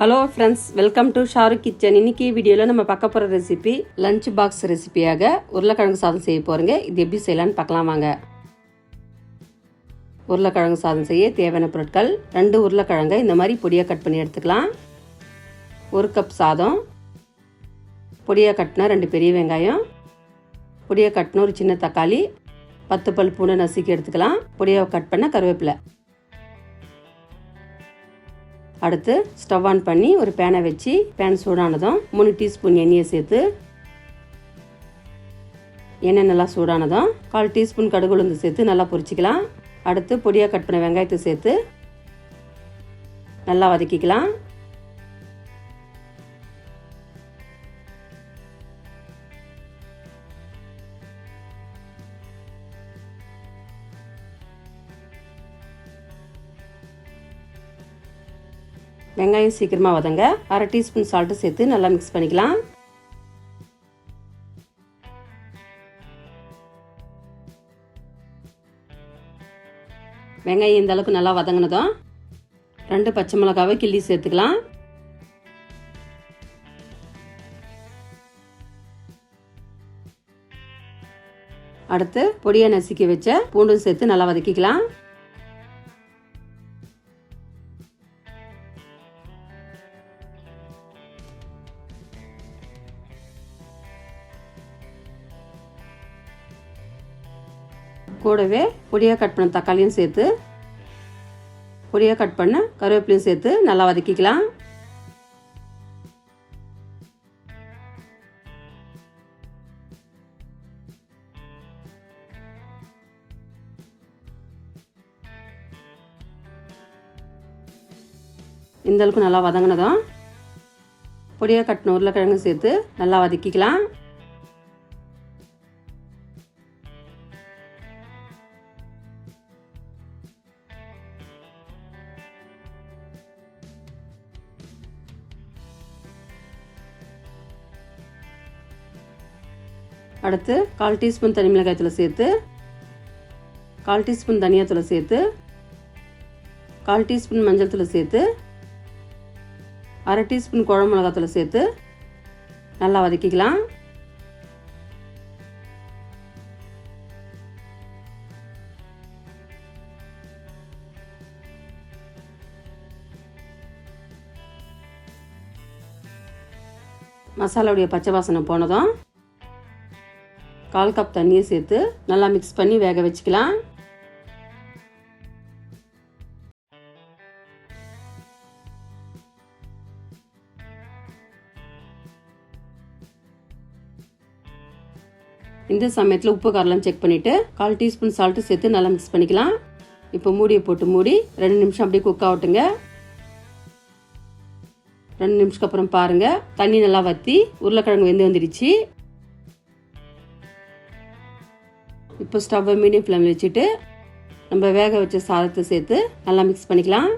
Hello friends welcome to Shahrukh kitchen இன்னைக்கு வீடியோவில் நம்ம பார்க்க போகிற ரெசிபி லஞ்ச் பாக்ஸ் ரெசிபியாக உருளைக்கிழங்கு சாதம் செய்ய போகிறோங்க இது எப்படி செய்யலான்னு பார்க்கலாம் வாங்க. உருளைக்கிழங்கு சாதம் செய்ய தேவையான பொருட்கள் ரெண்டு உருளைக்கிழங்கை இந்த மாதிரி பொடியாக கட் பண்ணி எடுத்துக்கலாம். ஒரு கப் சாதம் பொடியாக கட்டின ரெண்டு பெரிய வெங்காயம் பொடியாக கட்டின ஒரு சின்ன தக்காளி பத்து பல் பூனை நசுக்கி எடுத்துக்கலாம். பொடியாக கட் பண்ண கருவேப்பிலை. அடுத்து ஸ்டவ் ஆன் பண்ணி ஒரு பேனை வச்சு பேன் சூடானதும் மூணு டீஸ்பூன் எண்ணெயை சேர்த்து எண்ணெய் நல்லா சூடானதும் கால் டீஸ்பூன் கடுகு உளுந்து சேர்த்து நல்லா பொரிச்சிக்கலாம். அடுத்து பொடியாக கட் பண்ண வெங்காயத்தை சேர்த்து நல்லா வதக்கிக்கலாம். வெங்காயம் சீக்கிரமாக வதங்க அரை டீஸ்பூன் சால்ட்டு சேர்த்து நல்லா மிக்ஸ் பண்ணிக்கலாம். வெங்காயம் இந்த அளவுக்கு நல்லா வதங்கினதும் ரெண்டு பச்சை மிளகாவை கிள்ளி சேர்த்துக்கலாம். அடுத்து பொடியை நசுக்கி வச்ச பூண்டும் சேர்த்து நல்லா வதக்கிக்கலாம். கூடவே பொடியாக கட் பண்ண தக்காளியும் சேர்த்து பொடியாக கட் பண்ண கருவேப்பிலையும் சேர்த்து நல்லா வதக்கிக்கலாம். இந்த அளவுக்கு நல்லா வதங்கினதும் பொடியாக கட்டின உருளைக்கிழங்கு சேர்த்து நல்லா வதக்கிக்கலாம். அடுத்து கால் டீஸ்பூன் தனி மிளகாய் சேர்த்து கால் டீஸ்பூன் தனியாத்தூளை சேர்த்து கால் டீஸ்பூன் மஞ்சள் தூளை சேர்த்து அரை டீஸ்பூன் குழம்பு மிளகாத்தூளை சேர்த்து நல்லா வதக்கிக்கலாம். மசாலாவுடைய பச்சை வாசனை போனதும் கால் கப் தண்ணியை சேர்த்து நல்லா மிக்ஸ் பண்ணி வேக வச்சுக்கலாம். இந்த சமயத்தில் உப்பு காரெல்லாம் செக் பண்ணிவிட்டு கால் டீஸ்பூன் சால்ட்டு சேர்த்து நல்லா மிக்ஸ் பண்ணிக்கலாம். இப்போ மூடியை போட்டு மூடி ரெண்டு நிமிஷம் அப்படியே குக் ஆகட்டுங்க. ரெண்டு நிமிஷத்துக்கு அப்புறம் பாருங்கள் தண்ணி நல்லா வற்றி உருளைக்கிழங்கு வெந்து வந்துடுச்சு. இப்போ ஸ்டவ்வை மீடியம் ஃப்ளேமில் வச்சுட்டு நம்ம வேக வச்ச சாதத்தை சேர்த்து நல்லா மிக்ஸ் பண்ணிக்கலாம்.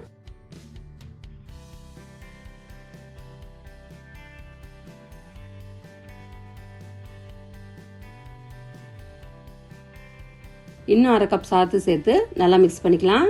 இன்னும் அரை கப் சாதத்தை சேர்த்து நல்லா மிக்ஸ் பண்ணிக்கலாம்.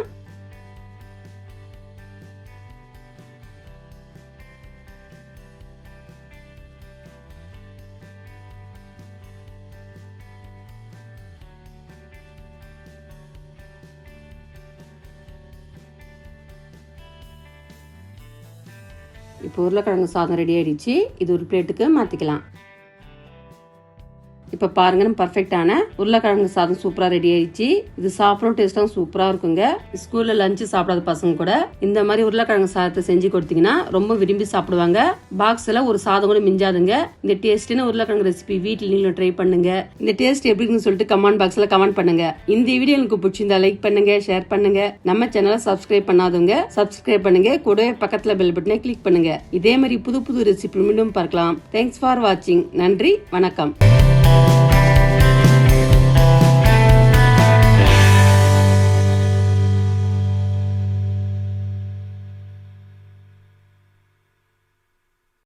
இப்போ உருளைக்கிழங்கு சாதம் ரெடி ஆயிடுச்சு. இது ஒரு பிளேட்டுக்கு மாற்றிக்கலாம் இப்போ பாருங்க நம்ம பர்ஃபெக்டான உருளைக்கிழங்கு சாதம் சூப்பராக ரெடி ஆயிடுச்சு. இது சாப்பிடும் டேஸ்ட்டாகவும் சூப்பராக இருக்குங்க. ஸ்கூலில் லஞ்சு சாப்பிடாத பசங்க கூட இந்த மாதிரி உருளைக்கிழங்கு சாதத்தை செஞ்சு கொடுத்தீங்கன்னா ரொம்ப விரும்பி சாப்பிடுவாங்க. பாக்ஸில் ஒரு சாதம் கூட மிஞ்சாதுங்க. இந்த டேஸ்டின உருளைக்கிழங்கு ரெசிபி வீட்டில் நீங்களும் ட்ரை பண்ணுங்க. இந்த டேஸ்ட் எப்படின்னு சொல்லிட்டு கமெண்ட் பாக்ஸில் கமெண்ட் பண்ணுங்க. இந்த வீடியோ எனக்கு பிடிச்சிருந்தா லைக் பண்ணுங்க ஷேர் பண்ணுங்க. நம்ம சேனலை சப்ஸ்கிரைப் பண்ணாதவங்க சப்ஸ்கிரைப் பண்ணுங்க. கூடவே பக்கத்தில் பெல் பட்டனை கிளிக் பண்ணுங்க. இதே மாதிரி புது புது ரெசிபி மீண்டும் பார்க்கலாம். தேங்க்ஸ் ஃபார் வாட்சிங் நன்றி வணக்கம்.